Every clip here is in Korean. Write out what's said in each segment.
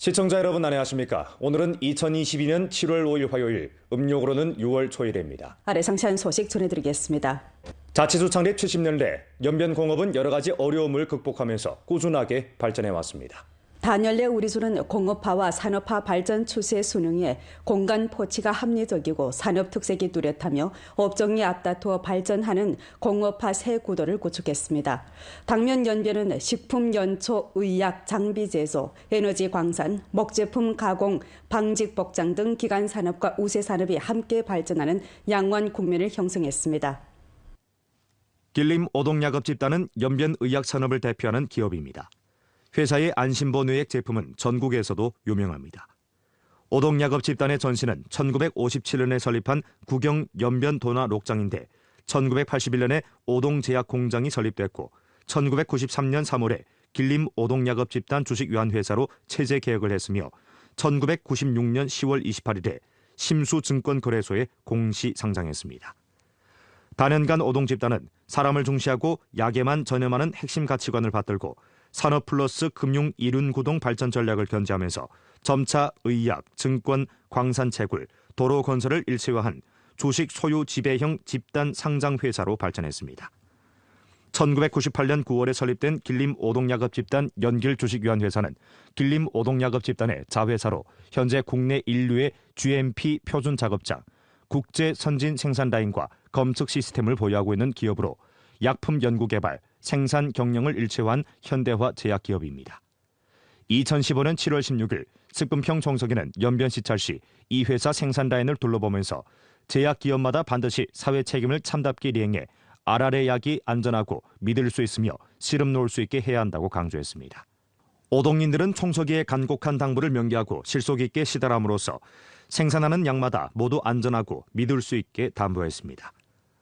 시청자 여러분 안녕하십니까? 오늘은 2022년 7월 5일 화요일, 음력으로는 6월 초일입니다. 아래 상세한 소식 전해드리겠습니다. 자치수 창립 70년 내 연변공업은 여러 가지 어려움을 극복하면서 꾸준하게 발전해 왔습니다. 단열내 우리주는 공업화와 산업화 발전 추세 순응에 공간 포치가 합리적이고 산업 특색이 뚜렷하며 업종이 앞다투어 발전하는 공업화 새 구도를 구축했습니다. 당면 연변은 식품 연초, 의약, 장비 제조, 에너지 광산, 목제품 가공, 방직 복장 등 기간 산업과 우세 산업이 함께 발전하는 양원 국면을 형성했습니다. 길림 오동약업 집단은 연변 의약 산업을 대표하는 기업입니다. 회사의 안심보뇌액 제품은 전국에서도 유명합니다. 오동약업 집단의 전신은 1957년에 설립한 구경 연변 도나 녹장인데 1981년에 오동제약 공장이 설립됐고 1993년 3월에 길림 오동약업 집단 주식유한회사로 체제 개혁을 했으며 1996년 10월 28일에 심수증권거래소에 공시 상장했습니다. 단연간 오동 집단은 사람을 중시하고 약에만 전념하는 핵심 가치관을 받들고 산업 플러스 금융 이륜 구동 발전 전략을 견지하면서 점차 의약, 증권, 광산 채굴, 도로 건설을 일체화한 주식 소유 지배형 집단 상장 회사로 발전했습니다. 1998년 9월에 설립된 길림 오동약업 집단 연길 주식유한회사는 길림 오동약업 집단의 자회사로 현재 국내 인류의 GMP 표준 작업장, 국제 선진 생산 라인과 검측 시스템을 보유하고 있는 기업으로 약품 연구 개발, 생산 경영을 일체화한 현대화 제약 기업입니다. 2015년 7월 16일 스금평 총석에는 연변 시찰 시 이 회사 생산 라인을 둘러보면서 제약 기업마다 반드시 사회 책임을 참답게 이행해 아라레 약이 안전하고 믿을 수 있으며 씨름 놓을 수 있게 해야 한다고 강조했습니다. 오동인들은 총석이의 간곡한 당부를 명기하고 실속 있게 시달함으로써 생산하는 약마다 모두 안전하고 믿을 수 있게 담보했습니다.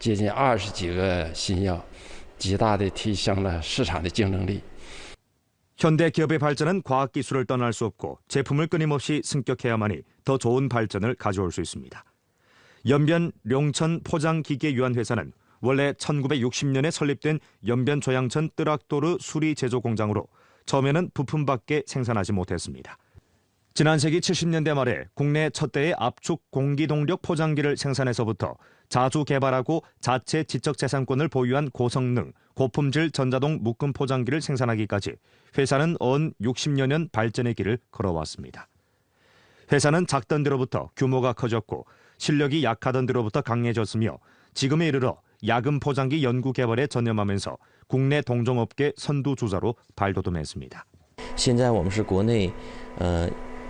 接近二十几个新药，极大的提升了市场的竞争力。 현대 기업의 발전은 과학 기술을 떠날 수 없고 제품을 끊임없이 승격해야만이 더 좋은 발전을 가져올 수 있습니다. 연변 룡천 포장기계유한회사는 원래 1960년에 설립된 연변 조양천 뜨락도르 수리 제조 공장으로 처음에는 부품밖에 생산하지 못했습니다. 지난 세기 70년대 말에 국내 첫 대의 압축 공기동력 포장기를 생산해서부터 자주 개발하고 자체 지적재산권을 보유한 고성능, 고품질 전자동 묶음 포장기를 생산하기까지 회사는 언 60여 년 발전의 길을 걸어왔습니다. 회사는 작던 데로부터 규모가 커졌고 실력이 약하던 데로부터 강해졌으며 지금에 이르러 야금 포장기 연구 개발에 전념하면서 국내 동종업계 선두주자로 발돋움했습니다. 现在我们是国内，呃，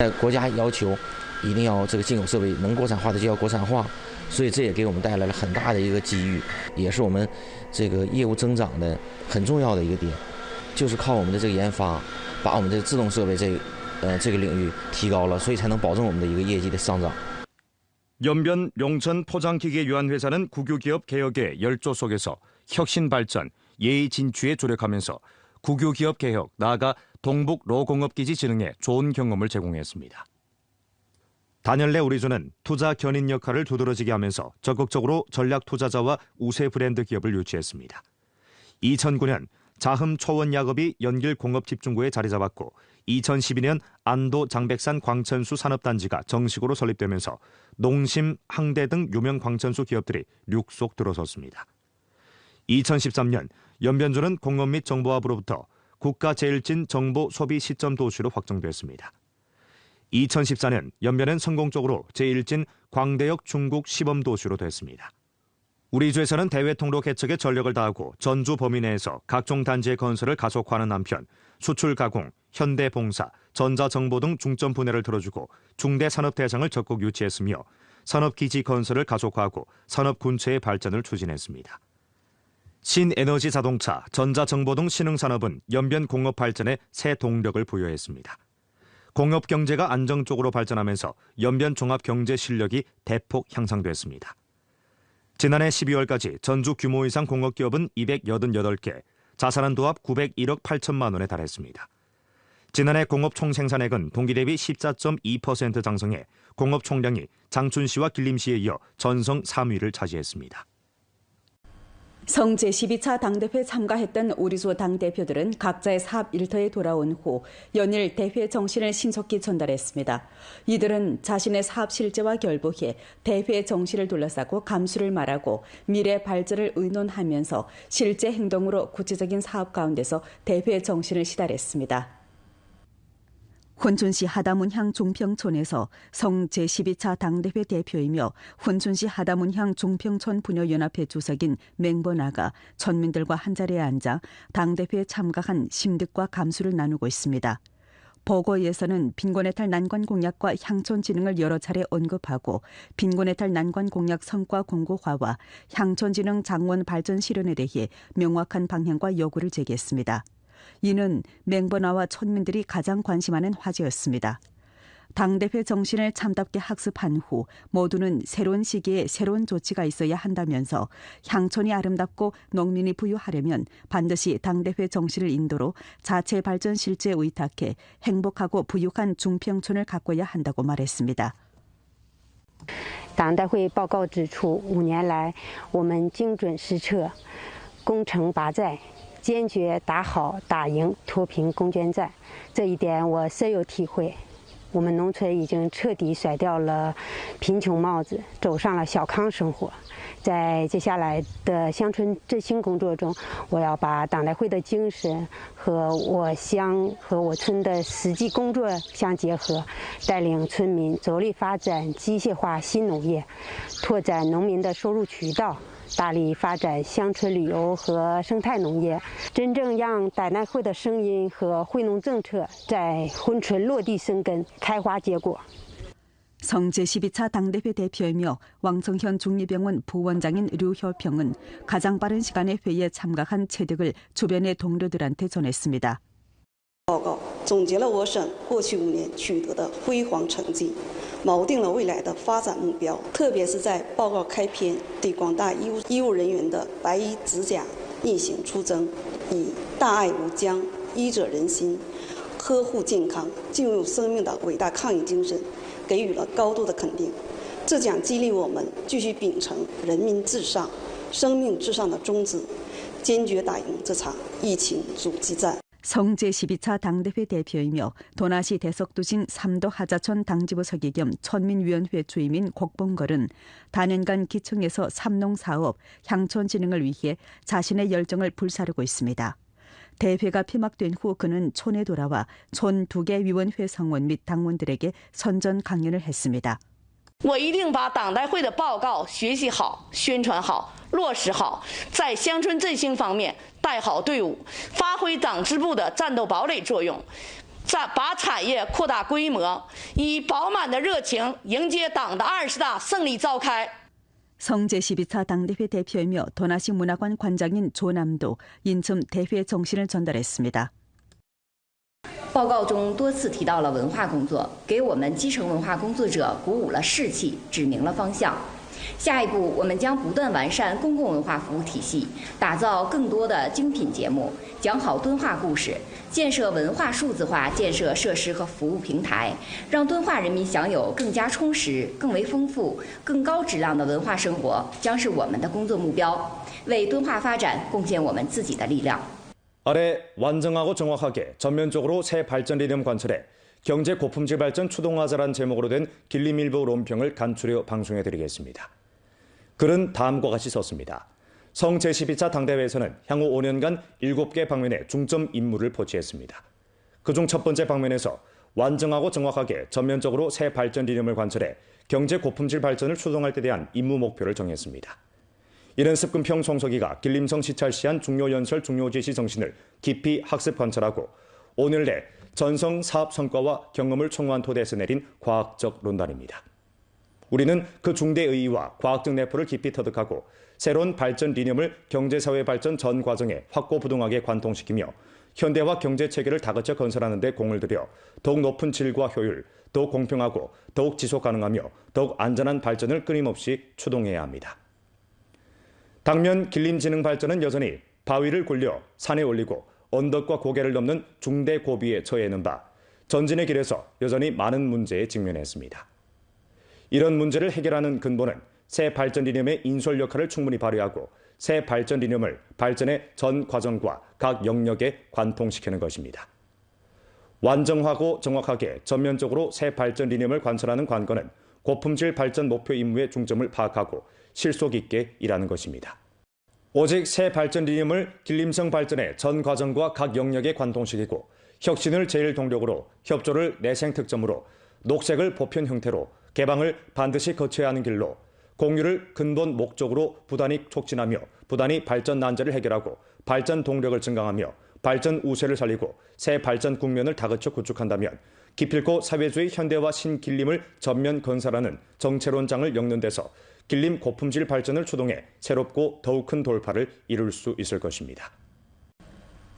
呃，国家要求一定要这个进口设备能国产化的就要国产化，所以这也给我们带来了很大的一个机遇，也是我们这个业务增长的很重要的一个点，就是靠我们的这个研发，把我们这个自动设备这呃这个领域提高了，所以才能保证我们的一个业绩的上涨。 연변 용천 포장기계 유한회사는 국유기업 개혁의 열조 속에서 혁신 발전, 예의 진취에 조력하면서 국유기업 개혁, 나아가 동북 로공업기지 진흥에 좋은 경험을 제공했습니다. 단열내 우리주는 투자 견인 역할을 두드러지게 하면서 적극적으로 전략 투자자와 우세 브랜드 기업을 유치했습니다. 2009년 자흠 초원 야급이 연길 공업 집중구에 자리 잡았고 2012년 안도 장백산 광천수 산업단지가 정식으로 설립되면서 농심, 항대 등 유명 광천수 기업들이 륙속 들어섰습니다. 2013년 연변주는 공업 및 정보화부로부터 국가 제일 진 정보 소비 시점 도시로 확정됐습니다. 2014년 연변은 성공적으로 제1진 광대역 중국 시범 도시로 됐습니다. 우리 주에서는 대외 통로 개척에 전력을 다하고 전주 범위 내에서 각종 단지의 건설을 가속화하는 한편 수출 가공, 현대 봉사, 전자 정보 등 중점 분야를 들어주고 중대 산업 대상을 적극 유치했으며 산업 기지 건설을 가속화하고 산업 군체의 발전을 추진했습니다. 신에너지 자동차, 전자정보 등 신흥산업은 연변 공업 발전에 새 동력을 부여했습니다. 공업 경제가 안정적으로 발전하면서 연변 종합 경제 실력이 대폭 향상됐습니다. 지난해 12월까지 전주 규모 이상 공업 기업은 288개, 자산한 도합 901억 8천만 원에 달했습니다. 지난해 공업 총 생산액은 동기 대비 14.2% 장성해 공업 총량이 장춘시와 길림시에 이어 전성 3위를 차지했습니다. 성 제12차 당대회 참가했던 우리조 당대표들은 각자의 사업 일터에 돌아온 후 연일 대회 정신을 신속히 전달했습니다. 이들은 자신의 사업 실제와 결부해 대회 정신을 둘러싸고 감수를 말하고 미래 발전을 의논하면서 실제 행동으로 구체적인 사업 가운데서 대회 정신을 시달했습니다. 훈춘시 하다문향 종평촌에서 성 제12차 당대회 대표이며 훈춘시 하다문향 종평촌 부녀연합회 주석인 맹번아가 천민들과 한자리에 앉아 당대회에 참가한 심득과 감수를 나누고 있습니다. 보고에서는 빈곤해탈 난관 공약과 향촌 진흥을 여러 차례 언급하고 빈곤해탈 난관 공약 성과 공고화와 향촌 진흥 장원 발전 실현에 대해 명확한 방향과 요구를 제기했습니다. 이는 맹번화와 촌민들이 가장 관심하는 화제였습니다. 당대회 정신을 참답게 학습한 후 모두는 새로운 시기에 새로운 조치가 있어야 한다면서 향촌이 아름답고 농민이 부유하려면 반드시 당대회 정신을 인도로 자체 발전 실제에 의탁해 행복하고 부유한 중평촌을 가꿔야 한다고 말했습니다. 党代会报告指出，五年来，我们精准施策，攻城拔寨， 坚决打好打赢脱贫攻坚战。这一点我深有体会。我们农村已经彻底甩掉了贫穷帽子，走上了小康生活。在接下来的乡村振兴工作中，我要把党代会的精神和我乡和我村的实际工作相结合，带领村民着力发展机械化新农业，拓展农民的收入渠道。大力发展乡村旅游和生态农业，真正让党代会的声音和惠农政策在珲春落地生根、开花结果。 성 제12차 당대회 대표이며 왕성현 중리병원 부원장인 류효평은 가장 빠른 시간에 회의에 참가한 체득을 주변의 동료들한테 전했습니다. 报告总结了我省过去五年取得的辉煌成绩， 锚定了未来的发展目标。特别是在报告开篇，对广大医务医务人员的白衣执甲逆行出征，以大爱无疆、医者仁心、呵护健康、敬畏生命的伟大抗疫精神，给予了高度的肯定。这将激励我们继续秉承人民至上、生命至上的宗旨，坚决打赢这场疫情阻击战。 성 제12차 당대회 대표이며 도나시 대석도신 삼도 하자천 당지부 서기 겸 천민위원회 주임인 곡봉걸은 단연간 기층에서 삼농사업, 향촌 진흥을 위해 자신의 열정을 불사르고 있습니다. 대회가 폐막된 후 그는 촌에 돌아와 촌 두 개 위원회 성원 및 당원들에게 선전 강연을 했습니다. 我一定把党代会的报告学习好、宣传好、落实好，在乡村振兴方面 带好队伍，发挥党支部的战斗堡垒作用，在把产业扩大规模，以饱满的热情迎接党的二十大胜利召开。 성 제12차 당대회 대표이며 도나시 문화관 관장인 조남도 인천 대회 정신을 전달했습니다. 报告中多次提到了文化工作，给我们基层文化工作者鼓舞了士气，指明了方向。 下一步，我们将不断完善公共文化服务体系，打造更多的精品节目，讲好敦化故事，建设文化数字化建设设施和服务平台，让敦化人民享有更加充实、更为丰富、更高质量的文化生活，将是我们的工作目标，为敦化发展贡献我们自己的力量。 아래 완전하고 정확하게 전면적으로 새 발전 리듬 관철해 경제 고품질 발전 추동하자란 제목으로 된 길림일보 논평을 간추려 방송해 드리겠습니다. 글은 다음과 같이 썼습니다. 성 제12차 당대회에서는 향후 5년간 7개 방면에 중점 임무를 포치했습니다. 그중 첫 번째 방면에서 완전하고 정확하게 전면적으로 새 발전 리념을 관철해 경제 고품질 발전을 추동할 데 대한 임무 목표를 정했습니다. 이는 습근평 총서기가 길림성 시찰 시한 중요 연설 중요 지시 정신을 깊이 학습 관찰하고 오늘 내 전성 사업 성과와 경험을 총무한 토대에서 내린 과학적論단입니다. 우리는 그 중대 의의와 과학적 내포를 깊이 터득하고 새로운 발전 리념을 경제사회 발전 전 과정에 확고부동하게 관통시키며 현대화 경제 체계를 다그쳐 건설하는 데 공을 들여 더욱 높은 질과 효율, 더욱 공평하고 더욱 지속 가능하며 더욱 안전한 발전을 끊임없이 추동해야 합니다. 당면 길림지능 발전은 여전히 바위를 굴려 산에 올리고 언덕과 고개를 넘는 중대 고비에 처해 있는 바 전진의 길에서 여전히 많은 문제에 직면했습니다. 이런 문제를 해결하는 근본은 새 발전 리념의 인솔 역할을 충분히 발휘하고 새 발전 리념을 발전의 전 과정과 각 영역에 관통시키는 것입니다. 완전하고 정확하게 전면적으로 새 발전 리념을 관철하는 관건은 고품질 발전 목표 임무의 중점을 파악하고 실속 있게 일하는 것입니다. 오직 새 발전 리념을 길림성 발전의 전 과정과 각 영역에 관통시키고 혁신을 제일 동력으로 협조를 내생 특점으로 녹색을 보편 형태로 개방을 반드시 거쳐야 하는 길로 공유를 근본 목적으로 부단히 촉진하며 부단히 발전 난제를 해결하고 발전 동력을 증강하며 발전 우세를 살리고 새 발전 국면을 다그쳐 구축한다면 기필코 사회주의 현대화 신길림을 전면 건설하는 정체론장을 엮는 데서 길림 고품질 발전을 추동해 새롭고 더욱 큰 돌파를 이룰 수 있을 것입니다.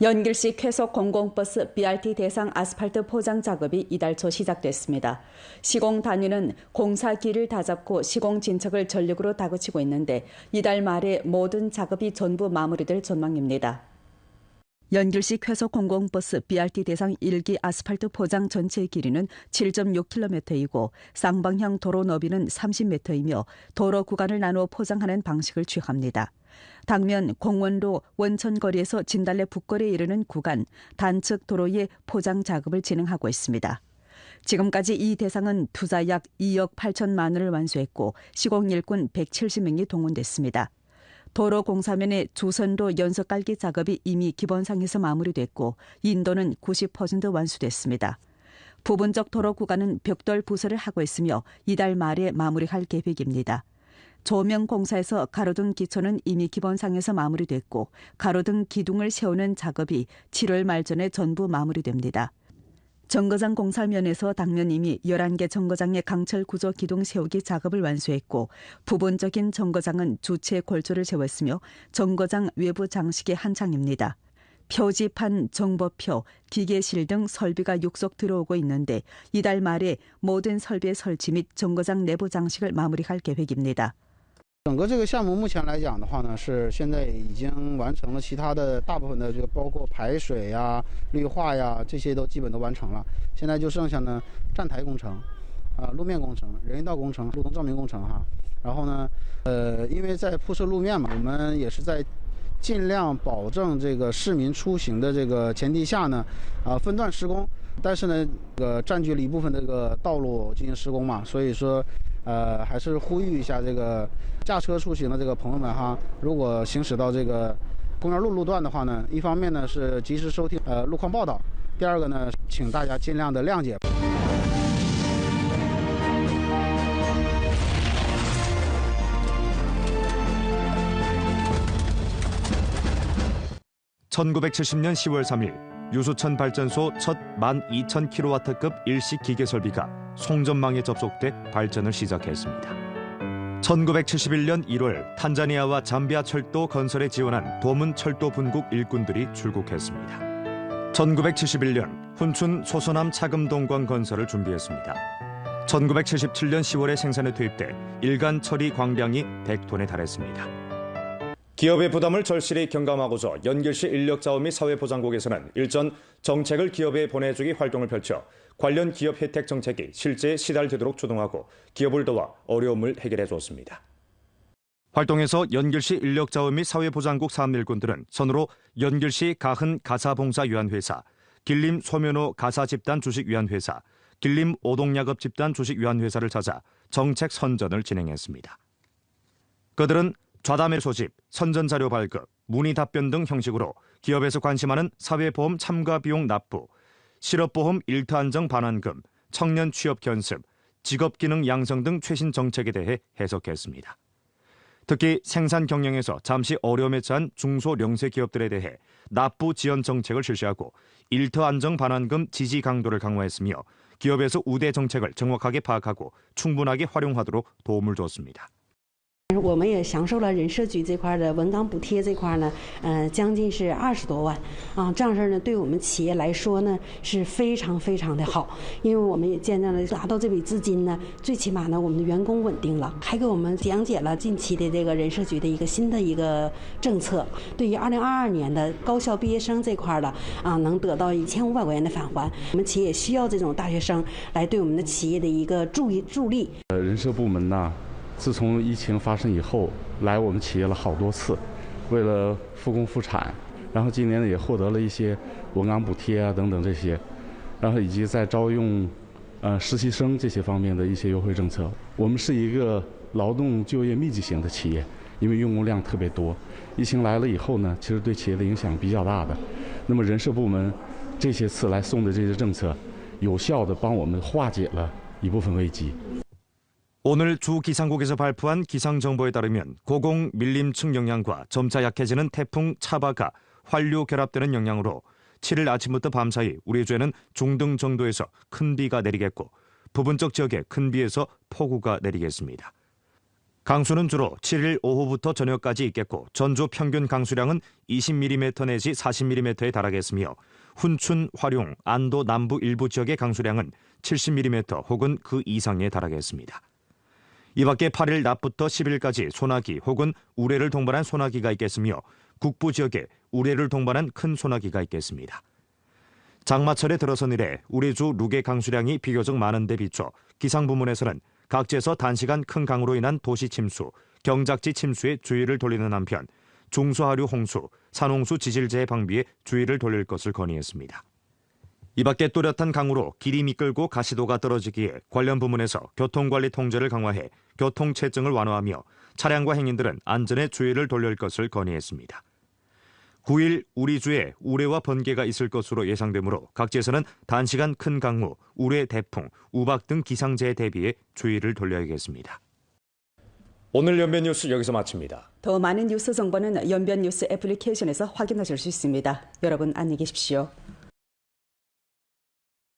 연길시 쾌속 공공버스 BRT 대상 아스팔트 포장 작업이 이달 초 시작됐습니다. 시공 단위는 공사기를 다잡고 시공 진척을 전력으로 다그치고 있는데 이달 말에 모든 작업이 전부 마무리될 전망입니다. 연길시 쾌속 공공버스 BRT 대상 1기 아스팔트 포장 전체 길이는 7.6km이고 쌍방향 도로 너비는 30m이며 도로 구간을 나누어 포장하는 방식을 취합니다. 당면 공원로 원천거리에서 진달래 북거리에 이르는 구간 단측 도로의 포장 작업을 진행하고 있습니다. 지금까지 이 대상은 투자 약 2억 8천만 원을 완수했고 시공 일꾼 170명이 동원됐습니다. 도로 공사면의 주선로 연석 깔기 작업이 이미 기본상에서 마무리됐고 인도는 90% 완수됐습니다. 부분적 도로 구간은 벽돌 부설을 하고 있으며 이달 말에 마무리할 계획입니다. 조명 공사에서 가로등 기초는 이미 기본상에서 마무리됐고 가로등 기둥을 세우는 작업이 7월 말 전에 전부 마무리됩니다. 정거장 공사면에서 당면 이미 11개 정거장의 강철 구조 기둥 세우기 작업을 완수했고 부분적인 정거장은 주체 골조를 세웠으며 정거장 외부 장식이 한창입니다. 표지판, 정보표, 기계실 등 설비가 육속 들어오고 있는데 이달 말에 모든 설비의 설치 및 정거장 내부 장식을 마무리할 계획입니다. 整个这个项目目前来讲的话呢，是现在已经完成了其他的大部分的这个包括排水呀、绿化呀这些都基本都完成了，现在就剩下呢站台工程，啊路面工程、人行道工程、路灯照明工程哈。然后呢，呃，因为在铺设路面嘛，我们也是在尽量保证这个市民出行的这个前提下呢，啊分段施工，但是呢，这个占据了一部分这个道路进行施工嘛，所以说。呃，还是呼吁一下这个驾车出行的这个朋友们哈，如果行驶到这个公园路路段的话呢，一方面呢是及时收听呃路况报道，第二个呢，请大家尽量的谅解。 1970년 10월 3일 유수천 발전소 첫 12,000kW급 일식 기계 설비가 송전망에 접속돼 발전을 시작했습니다. 1971년 1월 탄자니아와 잠비아 철도 건설에 지원한 도문 철도 분국 일꾼들이 출국했습니다. 1971년 훈춘 소소남 차금동관 건설을 준비했습니다. 1977년 10월에 생산에 투입돼 일간 처리 광량이 100톤에 달했습니다. 기업의 부담을 절실히 경감하고서 연결시 인력자원 및 사회보장국에서는 일전 정책을 기업에 보내주기 활동을 펼쳐 관련 기업 혜택 정책이 실제 시달되도록 주동하고 기업을 도와 어려움을 해결해 줬습니다. 활동에서 연결시 인력자원 및 사회보장국 사업일꾼들은 선으로 연결시 가흔 가사봉사위원회사, 길림 소면호 가사집단 주식위원회사, 길림 오동야급 집단 주식위원회사를 찾아 정책 선전을 진행했습니다. 그들은 좌담회 소집, 선전 자료 발급, 문의 답변 등 형식으로 기업에서 관심하는 사회보험 참가 비용 납부, 실업보험 일터 안정 반환금, 청년 취업 견습, 직업 기능 양성 등 최신 정책에 대해 해석했습니다. 특히 생산 경영에서 잠시 어려움에 처한 중소령세 기업들에 대해 납부 지원 정책을 실시하고 일터 안정 반환금 지지 강도를 강화했으며 기업에서 우대 정책을 정확하게 파악하고 충분하게 활용하도록 도움을 줬습니다. 我们也享受了人社局这块的文岗补贴这块呢，呃，将近是二十多万。啊，这样事儿呢，对我们企业来说呢是非常非常的好，因为我们也见证了拿到这笔资金呢，最起码呢，我们的员工稳定了，还给我们讲解了近期的这个人社局的一个新的一个政策，对于二零二二年的高校毕业生这块的啊，能得到一千五百块钱的返还，我们企业需要这种大学生来对我们的企业的一个助益助力。呃，人社部门呢，自从疫情发生以后，来我们企业了好多次，为了复工复产，然后今年呢也获得了一些文岗补贴啊等等这些，然后以及在招用呃实习生这些方面的一些优惠政策。我们是一个劳动就业密集型的企业，因为用工量特别多，疫情来了以后呢，其实对企业的影响比较大的。那么人社部门这些次来送的这些政策，有效的帮我们化解了一部分危机。 오늘 주 기상국에서 발표한 기상 정보에 따르면 고공 밀림층 영향과 점차 약해지는 태풍 차바가 환류 결합되는 영향으로 7일 아침부터 밤사이 우리 주에는 중등 정도에서 큰 비가 내리겠고 부분적 지역에 큰 비에서 폭우가 내리겠습니다. 강수는 주로 7일 오후부터 저녁까지 있겠고 전주 평균 강수량은 20mm 내지 40mm에 달하겠으며 훈춘, 화룡, 안도 남부 일부 지역의 강수량은 70mm 혹은 그 이상에 달하겠습니다. 이 밖에 8일 낮부터 10일까지 소나기 혹은 우레를 동반한 소나기가 있겠으며 북부 지역에 우레를 동반한 큰 소나기가 있겠습니다. 장마철에 들어선 이래 우리 주 룩의 강수량이 비교적 많은 데 비춰 기상 부문에서는 각지에서 단시간 큰 강으로 인한 도시 침수, 경작지 침수에 주의를 돌리는 한편 중수하류 홍수, 산홍수 지질재해 방비에 주의를 돌릴 것을 건의했습니다. 이 밖에 또렷한 강으로 길이 미끌고 가시도가 떨어지기에 관련 부문에서 교통관리 통제를 강화해 교통체증을 완화하며 차량과 행인들은 안전에 주의를 돌릴 것을 건의했습니다. 9일 우리 주에 우레와 번개가 있을 것으로 예상되므로 각지에서는 단시간 큰 강우, 우레 대풍, 우박 등 기상재해 대비에 주의를 돌려야겠습니다. 오늘 연변 뉴스 여기서 마칩니다. 더 많은 뉴스 정보는 연변 뉴스 애플리케이션에서 확인하실 수 있습니다. 여러분 안녕히 계십시오.